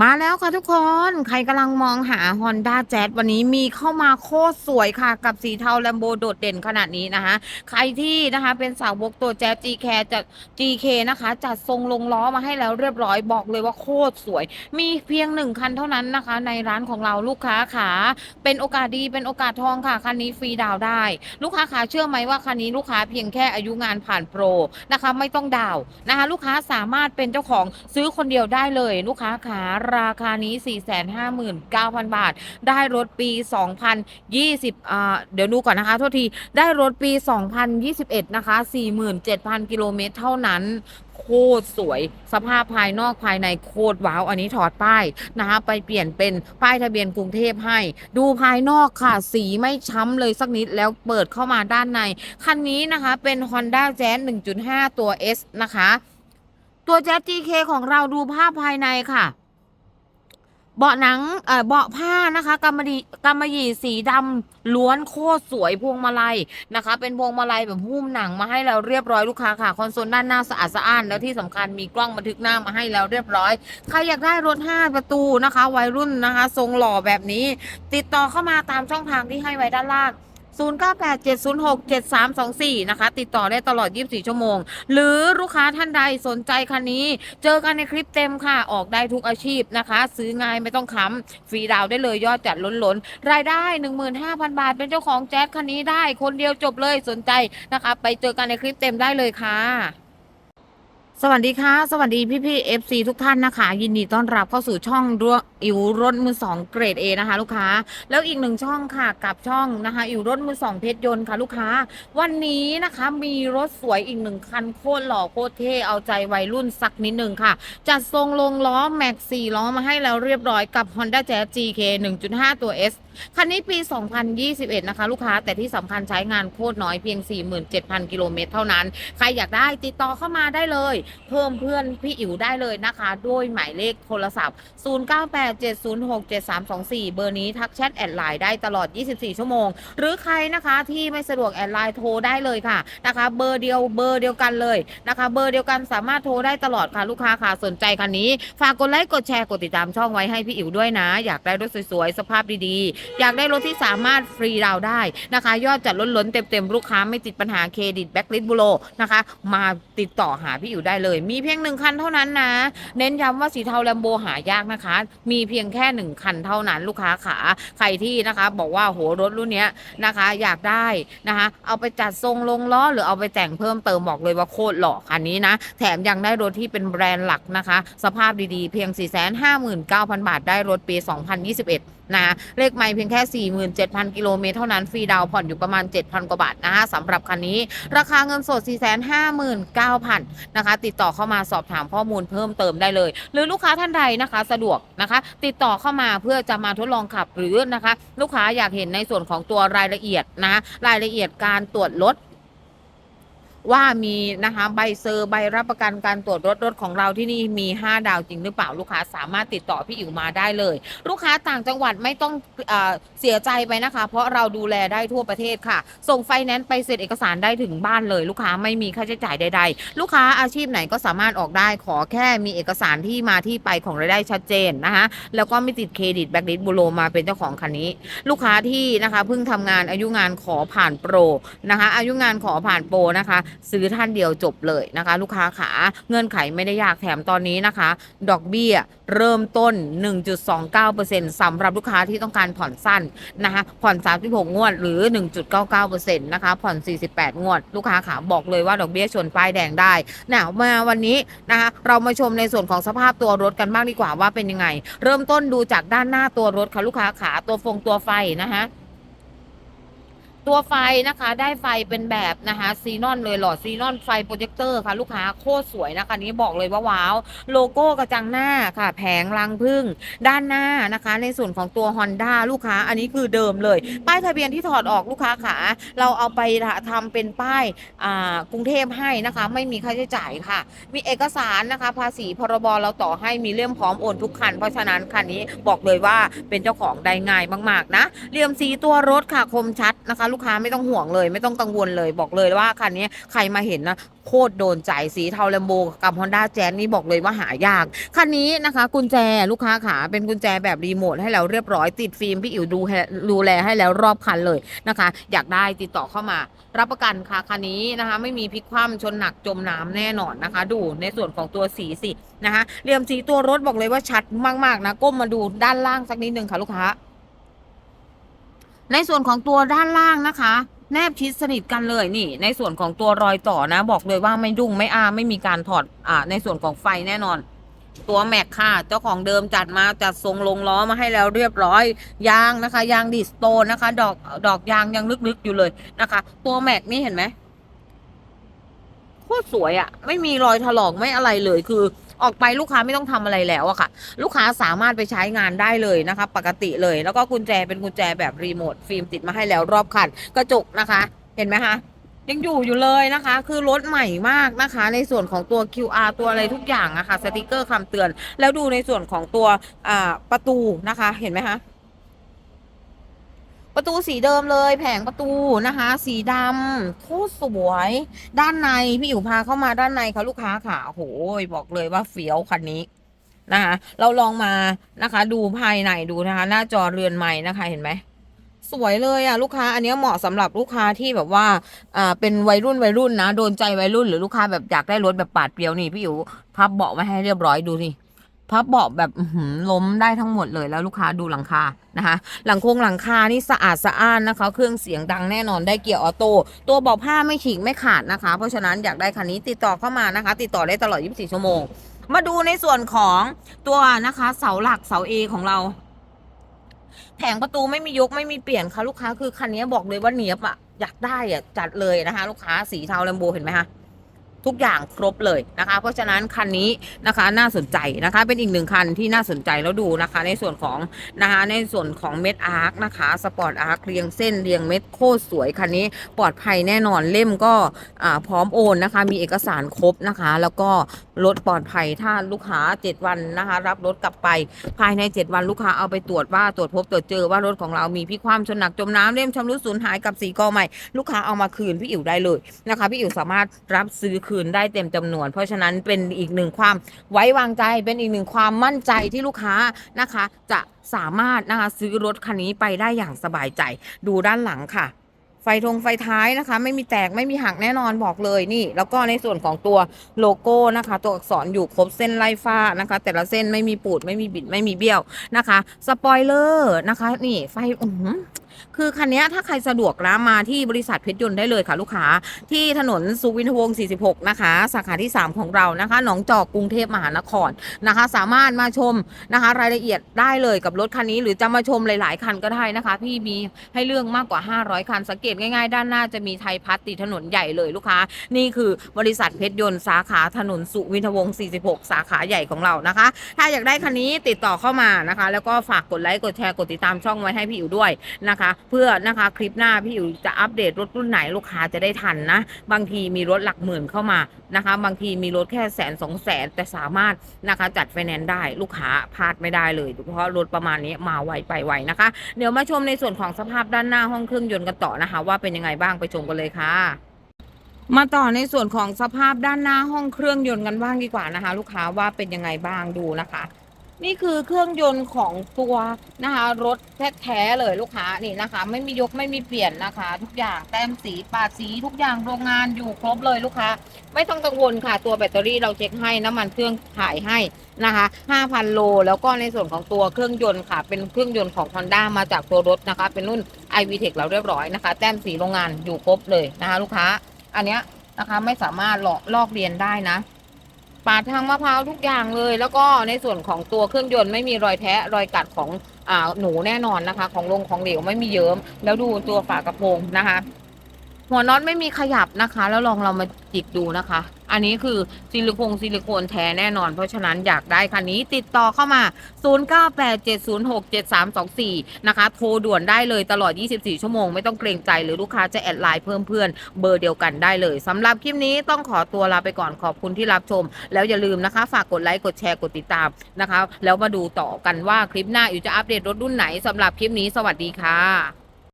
มาแล้วค่ะทุกคน ใครกำลังมองหา Honda Jazz วันนี้มีเข้ามาโคตรสวยค่ะ กับสีเทาแลมโบโดดเด่นขนาดนี้นะคะ ใครที่นะคะเป็นสาวกตัว Jazz GK จะ GK นะคะ จัดทรงลงล้อมาให้แล้วเรียบร้อยบอกเลยว่าโคตรสวย มีเพียงหนึ่งคันเท่านั้นนะคะ ในร้านของเราลูกค้าขาเป็นโอกาสดีเป็นโอกาสทองค่ะ คันนี้ฟรีดาวได้ ลูกค้าขาเชื่อไหมว่าคันนี้ลูกค้าเพียงแค่อายุงานผ่านโปรนะคะ ไม่ต้องดาวนะคะ ลูกค้าสามารถเป็นเจ้าของซื้อคนเดียวได้เลย ลูกค้าขาราคานี้ 459,000 บาท ได้รถปี 2020อ่าเดี๋ยวดูก่อนนะคะ โทษที ได้รถปี 2021 นะคะ 47,000 กิโลเมตรเท่านั้นโคตรสวยสภาพภายนอกภายในโคตรว้าวอันนี้ถอดป้ายนะคะไปเปลี่ยนเป็นป้ายทะเบียนกรุงเทพให้ ดูภายนอกค่ะ สีไม่ช้ำเลยสักนิดแล้วเปิดเข้ามาด้านใน คันนี้นะคะเป็น Honda Jazz 1.5 ตัว S นะคะ ตัว Jazz GK ของเราดูภาพภายในค่ะ เบาะหนังเอ่อเบาะผ้านะคะกำมะหยี่กำมะหยี่สีดำล้วนโคตรสวยพวงมาลัยนะคะ เป็นพวงมาลัยแบบหุ้มหนังมาให้เราเรียบร้อยลูกค้าค่ะคอนโซลด้านหน้าสะอาดสะอ้านแล้วที่สำคัญมีกล้องบันทึกหน้ามาให้แล้วเรียบร้อยใครอยากได้รถ 5 ประตูนะคะ วัยรุ่นนะคะ ทรงหล่อแบบนี้ ติดต่อเข้ามาตามช่องทางที่ให้ไว้ด้านล่าง 0987067324 นะคะ ติดต่อได้ตลอด 24 ชั่วโมง หรือลูกค้าท่านใดสนใจคันนี้ เจอกันในคลิปเต็มค่ะ ออกได้ทุกอาชีพนะคะ ซื้อง่ายไม่ต้องค้ำฟรีดาวได้เลยยอดจัดล้นๆรายได้ 15,000 บาท เป็นเจ้าของแจ๊สคันนี้ได้ คนเดียวจบเลยสนใจนะคะ ไปเจอกันในคลิปเต็มได้เลยค่ะสวัสดีค่ะ สวัสดีพี่พี่เอฟซีทุกท่านนะคะ ยินดีต้อนรับเข้าสู่ช่องรัวอิ๋วรถมือสองเกรด A นะคะ ลูกค้า แล้วอีกหนึ่งช่องค่ะกับช่องนะคะอิ๋วรถมือสองเพชรยนต์ค่ะลูกค้า วันนี้นะคะมีรถสวยอีกหนึ่งคันโคตรหล่อโคตรเท่เอาใจวัยรุ่นสักนิดหนึ่งค่ะ จัดทรงลงล้อแม็กซี่ล้อมาให้แล้วเรียบร้อยกับ Honda Jazz GK 1.5 ตัว S คันนี้ปี 2021 นะคะ ลูกค้าแต่ที่สำคัญใช้งานโคตรน้อยเพียง 47,000 กิโลเมตรเท่านั้น ใครอยากได้ติดต่อเข้ามาได้เลย เพิ่มเพื่อนพี่อิ๋วได้เลยนะคะ ด้วยหมายเลขโทรศัพท์ 098 8 7 0 6 7 3 2 4 เบอร์นี้ทักแชทแอดไลน์ได้ตลอด 24 ชั่วโมง หรือใครนะคะที่ไม่สะดวกแอดไลน์โทรได้เลยค่ะนะคะ เบอร์เดียวเบอร์เดียวกันเลยนะคะ เบอร์เดียวกันสามารถโทรได้ตลอดค่ะลูกค้าค่ะสนใจคันนี้ ฝากกดไลค์กดแชร์กดติดตามช่องไว้ให้พี่อิ๋วด้วยนะ อยากได้รถสวยๆสภาพดีๆ อยากได้รถที่สามารถฟรีดาวได้นะคะ ยอดจัดล้นล้นๆเต็มๆลูกค้าไม่ติดปัญหาเครดิตแบ็กลิสบุโรนะคะ มาติดต่อหาพี่อิ๋วได้เลย มีเพียงหนึ่งคันเท่านั้นนะ เน้นย้ำว่าสีเทาแลมโบหายากนะคะ มีีเพียงแค่หนึ่งคันเท่านั้นลูกค้าขาใครที่นะคะ บอกว่าโหรถรุ่นนี้นะคะ อยากได้นะคะ เอาไปจัดทรงลงล้อหรือเอาไปแต่งเพิ่มเติมบอกเลยว่าโคตรหล่อคันนี้นะ แถมยังได้รถที่เป็นแบรนด์หลักนะคะ สภาพดีๆ เพียง 459,000 บาทได้รถปี 2021 นะเลขไม่เพียงแค่ 47,000 กิโลเมตรเท่านั้นฟรีดาวผ่อนอยู่ประมาณ 7,000 กว่าบาทนะคะสำหรับคันนี้ ราคาเงินสด 459,000นะคะ ติดต่อเข้ามาสอบถามข้อมูลเพิ่มเติมได้เลย หรือลูกค้าท่านใดนะคะสะดวกนะคะ ติดต่อเข้ามาเพื่อจะมาทดลองขับหรือนะคะ ลูกค้าอยากเห็นในส่วนของตัวรายละเอียดนะะรายละเอียดการตรวจรถ ว่ามีนะคะใบเซอร์ใบรับประกันการตรวจรถรถของเราที่นี่มี 5 ดาวจริงหรือเปล่าลูกค้าสามารถติดต่อพี่อิ๋วมาได้เลย ลูกค้าต่างจังหวัดไม่ต้องเอเสียใจไปนะคะ เพราะเราดูแลได้ทั่วประเทศค่ะ ส่งไฟแนนซ์ไปเสร็จเอกสารได้ถึงบ้านเลย ลูกค้าไม่มีค่าใช้จ่ายใด ๆ ลูกค้าอาชีพไหนก็สามารถออกได้ขอแค่มีเอกสารที่มาที่ไปของรายได้ชัดเจนนะคะแล้วก็ไม่ติดเครดิตแบ็กลิสบูโรมาเป็นเจ้าของคันนี้ ลูกค้าที่นะคะเพิ่งทำงานอายุงานขอผ่านโปรนะคะอายุงานขอผ่านโปรนะคะซื้อท่านเดียวจบเลยนะคะ ลูกค้าขาเงื่อนไขไม่ได้ยากแถมตอนนี้นะคะ ดอกเบี้ยเริ่มต้น 1.29%สำหรับลูกค้าที่ต้องการผ่อนสั้นนะคะผ่อน 36 งวดหรือ 1.99%นะคะผ่อน 48 งวด ลูกค้าขาบอกเลยว่าดอกเบี้ยชนป้ายแดงได้นะมาวันนี้นะคะเรามาชมในส่วนของสภาพตัวรถกันบ้างดีกว่าว่าเป็นยังไง เริ่มต้นดูจากด้านหน้าตัวรถค่ะลูกค้าขาตัวฟงตัวไฟนะคะ ตัวไฟนะคะได้ไฟเป็นแบบนะคะซีนอนเลยหลอดซีนอนไฟโปรเจคเตอร์ค่ะ ลูกค้าโคตรสวยนะคะนี้บอกเลยว่าว้าว โลโก้กระจังหน้าค่ะ แผงรังพึ่ง ด้านหน้านะคะ ในส่วนของตัว Honda ลูกค้าอันนี้คือเดิมเลย ป้ายทะเบียนที่ถอดออกลูกค้าขาเราเอาไปทำเป็นป้ายกรุงเทพให้นะคะ ไม่มีค่าใช้จ่ายค่ะ มีเอกสารนะคะ ภาษีพรบเราต่อให้มีเล่มพร้อมโอนทุกคัน เพราะฉะนั้นคันนี้บอกเลยว่าเป็นเจ้าของได้ง่ายมาก ๆ นะเหลี่ยมสีตัวรถค่ะคมชัดนะคะลูกลูกค้าไม่ต้องห่วงเลย ไม่ต้องกังวลเลยบอกเลยว่าคันนี้ใครมาเห็นนะโคตรโดนใจสีเทาแลมโบกับ Honda Jazz นี่บอกเลยว่าหายาก คันนี้นะคะ กุญแจลูกค้าขาเป็นกุญแจแบบรีโมทให้แล้วเรียบร้อยติดฟิล์มพี่อิ๋วดูดูแลให้แล้วรอบคันเลยนะคะ อยากได้ติดต่อเข้ามา รับประกันค่ะคันนี้นะคะ ไม่มีพลิกคว่ำชนหนักจมน้ำแน่นอนนะคะ ดูในส่วนของตัวสีสินะคะเหลี่ยมสีตัวรถบอกเลยว่าชัดมากๆนะก้มมาดูด้านล่างสักนิดนึงค่ะลูกค้า ในส่วนของตัวด้านล่างนะคะ แนบชิดสนิทกันเลยนี่ ในส่วนของตัวรอยต่อนะ บอกเลยว่าไม่ดุ้งไม่อาไม่มีการถอดอ่าในส่วนของไฟแน่นอน ตัวแม็กค่ะ เจ้าของเดิมจัดมาจัดทรงลงล้อมาให้แล้วเรียบร้อยยางนะคะยางดิสโตนนะคะ ดอกดอกยางยังลึกๆอยู่เลยนะคะ ตัวแม็กนี่เห็นไหมโคตรสวยอะ่ะ ไม่มีรอยถลอกไม่อะไรเลยคือ ออกไปลูกค้าไม่ต้องทำอะไรแล้วอะค่ะ ลูกค้าสามารถไปใช้งานได้เลยนะคะ ปกติเลย แล้วก็กุญแจเป็นกุญแจแบบรีโมทฟิล์มติดมาให้แล้วรอบคันกระจกนะคะ เห็นไหมคะยังอยู่อยู่เลยนะคะ คือรถใหม่มากนะคะ ในส่วนของตัว QR ตัวอะไรทุกอย่างอะคะ่ะสติกเกอร์คำเตือน แล้วดูในส่วนของตัวประตูนะคะ เห็นไหมคะ ประตูสีเดิมเลย แผงประตูนะคะ สีดำโคตรสวย ด้านในพี่อยู่พาเข้ามาด้านในค่ะลูกค้าค่ะโอ้โหบอกเลยว่าเฟี้ยวคันนี้นะคะเราลองมานะคะ ดูภายในดูนะคะ หน้าจอเรือนใหม่นะคะเห็นไหมสวยเลยอะลูกค้าอันนี้เหมาะสำหรับลูกค้าที่แบบว่าอ่าเป็นวัยรุ่นวัยรุ่นนะ โดนใจวัยรุ่นหรือลูกค้าแบบอยากได้รถแบบปาดเปรียวนี่พี่อยู่พับเบาะไว้ให้เรียบร้อยดูนี่ พับเบาะแบบล้มได้ทั้งหมดเลยแล้วลูกค้าดูหลังคานะคะ หลังโครงหลังคานี่สะอาดสะอ้านนะคะ เครื่องเสียงดังแน่นอนได้เกียร์ออโต้ตัวเบาะผ้าไม่ฉีกไม่ขาดนะคะ เพราะฉะนั้นอยากได้คันนี้ติดต่อเข้ามานะคะ ติดต่อได้ตลอด 24 ชั่วโมง มาดูในส่วนของตัวนะคะ เสาหลักเสาเอของเราแผงประตูไม่มียกไม่มีเปลี่ยนค่ะลูกค้าคือคันนี้บอกเลยว่าเนียบอะอยากได้อะจัดเลยนะคะ ลูกค้าสีเทาแลมโบเห็นไหมคะ ทุกอย่างครบเลยนะคะ เพราะฉะนั้นคันนี้นะคะน่าสนใจนะคะเป็นอีกหนึ่งคันที่น่าสนใจแล้วดูนะคะ ในส่วนของนะคะในส่วนของเม็ดอาร์คนะคะสปอร์ตอาร์คเรียงเส้นเรียงเม็ดโคตรสวยคันนี้ปลอดภัยแน่นอนเล่มก็อ่าพร้อมโอนนะคะ มีเอกสารครบนะคะ แล้วก็รถปลอดภัยถ้าลูกค้า 7 วันนะคะ รับรถกลับไปภายใน 7 วันลูกค้าเอาไปตรวจว่าตรวจพบตรวจเจอว่ารถของเรามีพี่ความชนหนักจมน้ำเล่มชำรุดสูญหายกับสีกอใหม่ ลูกค้าเอามาคืนพี่อิ๋วได้เลยนะคะพี่อิ๋วสามารถรับซื้อคืนได้เต็มจำนวน เพราะฉะนั้นเป็นอีกหนึ่งความไว้วางใจเป็นอีกหนึ่งความมั่นใจที่ลูกค้านะคะ จะสามารถนะคะซื้อรถคันนี้ไปได้อย่างสบายใจดูด้านหลังค่ะ ไฟทงไฟท้ายนะคะ ไม่มีแตกไม่มีหักแน่นอนบอกเลยนี่ แล้วก็ในส่วนของตัวโลโก้นะคะ ตัวอักษรอยู่ครบเส้นไล่ฟ้านะคะ แต่ละเส้นไม่มีปูดไม่มีบิดไม่มีเบี้ยวนะคะ สปอยเลอร์นะคะ นี่ไฟอืคือคันนี้ถ้าใครสะดวกนะมาที่บริษัทเพชรยนต์ได้เลยค่ะ ลูกค้าที่ถนนสุวินทวงศ์ 46 นะคะ สาขาที่ 3 ของเรานะคะ หนองจอกกรุงเทพมหานครนะคะ สามารถมาชมนะคะ รายละเอียดได้เลยกับรถคันนี้ หรือจะมาชมหลาย ๆ คันก็ได้นะคะ พี่มีให้เลือกมากกว่า 500 คันสังเกตง่ายๆ ด้านหน้าจะมีไทยพัฒติดถนนใหญ่เลยลูกค้า นี่คือบริษัทเพชรยนต์สาขาถนนสุวินทวงศ์46 สาขาใหญ่ของเรานะคะ ถ้าอยากได้คันนี้ติดต่อเข้ามานะคะ แล้วก็ฝากกดไลค์กดแชร์กดติดตามช่องไว้ให้พี่อิ๋วด้วยนะคะ เพื่อนะคะคลิปหน้าพี่อิ๋วจะอัปเดตรถรุ่นไหนลูกค้าจะได้ทันนะ บางทีมีรถหลักหมื่นเข้ามานะคะ บางทีมีรถแค่แสนสองแสนแต่สามารถนะคะจัดไฟแนนซ์ได้ลูกค้าพลาดไม่ได้เลยเพราะรถประมาณนี้มาไวไปไวนะคะ เดี๋ยวมาชมในส่วนของสภาพด้านหน้าห้องเครื่องยนต์กันต่อนะคะว่าเป็นยังไงบ้างไปชมกันเลยค่ะ มาต่อในส่วนของสภาพด้านหน้าห้องเครื่องยนต์กันบ้างดีกว่านะคะ ลูกค้าว่าเป็นยังไงบ้างดูนะคะ นี่คือเครื่องยนต์ของตัวนะคะรถแท้ๆเลยลูกค้านี่นะคะ ไม่มียกไม่มีเปลี่ยนนะคะ ทุกอย่างแต้มสีปาดสีทุกอย่างโรงงานอยู่ครบเลยลูกค้า ไม่ต้องกังวลค่ะตัวแบตเตอรี่เราเช็คให้น้ำมันเครื่องขายให้นะคะ 5,000 โล แล้วก็ในส่วนของตัวเครื่องยนต์ค่ะ เป็นเครื่องยนต์ของ Honda มาจากตัวรถนะคะ เป็นรุ่น i v t e c h เราเรียบร้อยนะคะ แต้มสีโรงงานอยู่ครบเลยนะคะ ลูกค้า อันเนี้ยนะคะไม่สามารถลอกลอกเรียนได้นะ ปาดทางมะพร้าวทุกอย่างเลย แล้วก็ในส่วนของตัวเครื่องยนต์ไม่มีรอยแทะรอยกัดของอหนูแน่นอนนะคะ ของลงของเหลวไม่มีเยิ้มแล้วดูตัวฝากระโปรงนะคะ หัวน็อตไม่มีขยับนะคะ แล้วลองเรามาจิกดูนะคะ อันนี้คือซิลิโคนซิลิโคนแท้แน่นอน เพราะฉะนั้นอยากได้คันนี้ติดต่อเข้ามา 0987067324 นะคะ โทรด่วนได้เลยตลอด 24 ชั่วโมง ไม่ต้องเกรงใจหรือลูกค้าจะแอดไลน์เพิ่มเพื่อนเบอร์เดียวกันได้เลยสำหรับคลิปนี้ต้องขอตัวลาไปก่อนขอบคุณที่รับชม แล้วอย่าลืมนะคะ ฝากกดไลค์กดแชร์กดติดตามนะคะ แล้วมาดูต่อกันว่าคลิปหน้าอยู่จะอัปเดตรถรุ่นไหนสำหรับคลิปนี้สวัสดีค่ะ